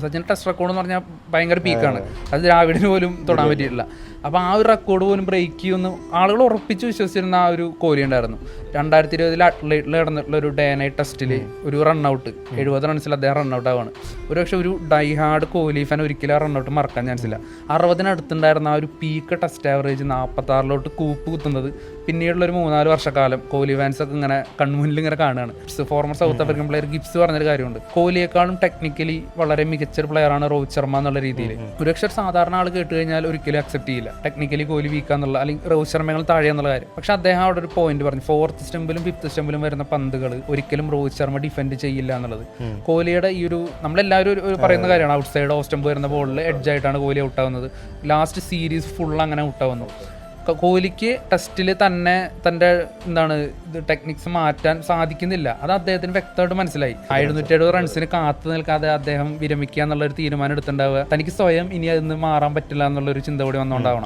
Sachin test record എന്ന് പറഞ്ഞാൽ ഭയങ്കര പീക്കാണ് അത് ദ്രാവിഡിന് പോലും തൊടാൻ പറ്റിയിട്ടില്ല. അപ്പോൾ ആ ഒരു റെക്കോർഡ് പോലും ബ്രേക്ക് ചെയ്യുമെന്ന് ആളുകൾ ഉറപ്പിച്ച് വിശ്വസിച്ചിരുന്ന ആ ഒരു കോഹ്ലി ഉണ്ടായിരുന്നു. രണ്ടായിരത്തി ഇരുപതിൽ അത്ലറ്റിൽ നടന്നിട്ടുള്ള ഒരു ഡേ നൈറ്റ് ടെസ്റ്റിൽ ഒരു റൺഔട്ട് എഴുപത് റൺസിൽ അദ്ദേഹം റൺഔട്ട് ആവാണ്. ഒരു പക്ഷേ ഒരു ഡൈ ഹാർഡ് കോഹ്ലി ഫാൻ ഒരിക്കലും ആ റൺഔട്ട് മറക്കാൻ ചാൻസ് ഇല്ല. അറുപതിനടുത്തുണ്ടായിരുന്ന ആ ഒരു പീക്ക് ടെസ്റ്റ് ആവറേജ് നാൽപ്പത്താറിലോട്ട് കൂപ്പ് കുത്തുന്നത് പിന്നീടുള്ള ഒരു മൂന്നാൽ വർഷക്കാലം കോഹ്ലി ഫാൻസ് ഒക്കെ ഇങ്ങനെ കൺമുന്നിൽ ഇങ്ങനെ കാണുകയാണ് former South African player Gibbs പറഞ്ഞൊരു കാര്യമുണ്ട്. കോഹ്ലിയെക്കാളും ടെക്നിക്കലി വളരെ മികച്ചൊരു പ്ലെയറാണ് രോഹിത് ശർമ്മ എന്നുള്ള രീതിയിൽ ഒരുപക്ഷെ സാധാരണ ആൾ കേട്ട് കഴിഞ്ഞാൽ ഒരിക്കലും അക്സെപ്റ്റ് ചെയ്യില്ല. ടെക്നിക്കലി കോലി വീക്കാന്നുള്ള അല്ലെങ്കിൽ രോഹിത് ശർമ്മകൾ താഴെ എന്നുള്ള കാര്യം. പക്ഷെ അദ്ദേഹം അവിടെ ഒരു പോയിന്റ് പറഞ്ഞു. ഫോർത്ത് സ്റ്റെമ്പിലും ഫിഫ്ത് സ്റ്റെമ്പിലും വരുന്ന പന്തുകൾ ഒരിക്കലും രോഹിത് ശർമ്മ ഡിഫെൻഡ് ചെയ്യില്ല എന്നുള്ളത്. കോഹ്ലിയുടെ ഈ ഒരു നമ്മളെല്ലാവരും പറയുന്ന കാര്യമാണ്. ഔട്ട് സൈഡ് ഓഫ് സ്റ്റെമ്പ് വരുന്ന ബോളിൽ എഡ്ജായിട്ടാണ് കോഹ്ലി ഔട്ട് ആവുന്നത്. ലാസ്റ്റ് സീരീസ് ഫുൾ അങ്ങനെ ഔട്ട് ആവുന്നു. ക- കോഹ്ലിക്ക് ടെസ്റ്റിൽ തന്നെ തന്റെ എന്താണ് ഇത് ടെക്നിക്സ് മാറ്റാൻ സാധിക്കുന്നില്ല. അത് അദ്ദേഹത്തിന് വ്യക്തമായിട്ട് മനസ്സിലായി. എഴുന്നൂറ്റി എഴുപത് റൺസിന് കാത്തു നിൽക്കാതെ അദ്ദേഹം വിരമിക്കുക എന്നുള്ള ഒരു തീരുമാനം എടുത്തിട്ടുണ്ടാവുക. തനിക്ക് സ്വയം ഇനി അതിൽ നിന്ന് മാറാൻ പറ്റില്ല എന്നുള്ള ഒരു ചിന്ത കൂടി വന്നുകൊണ്ടാവണം.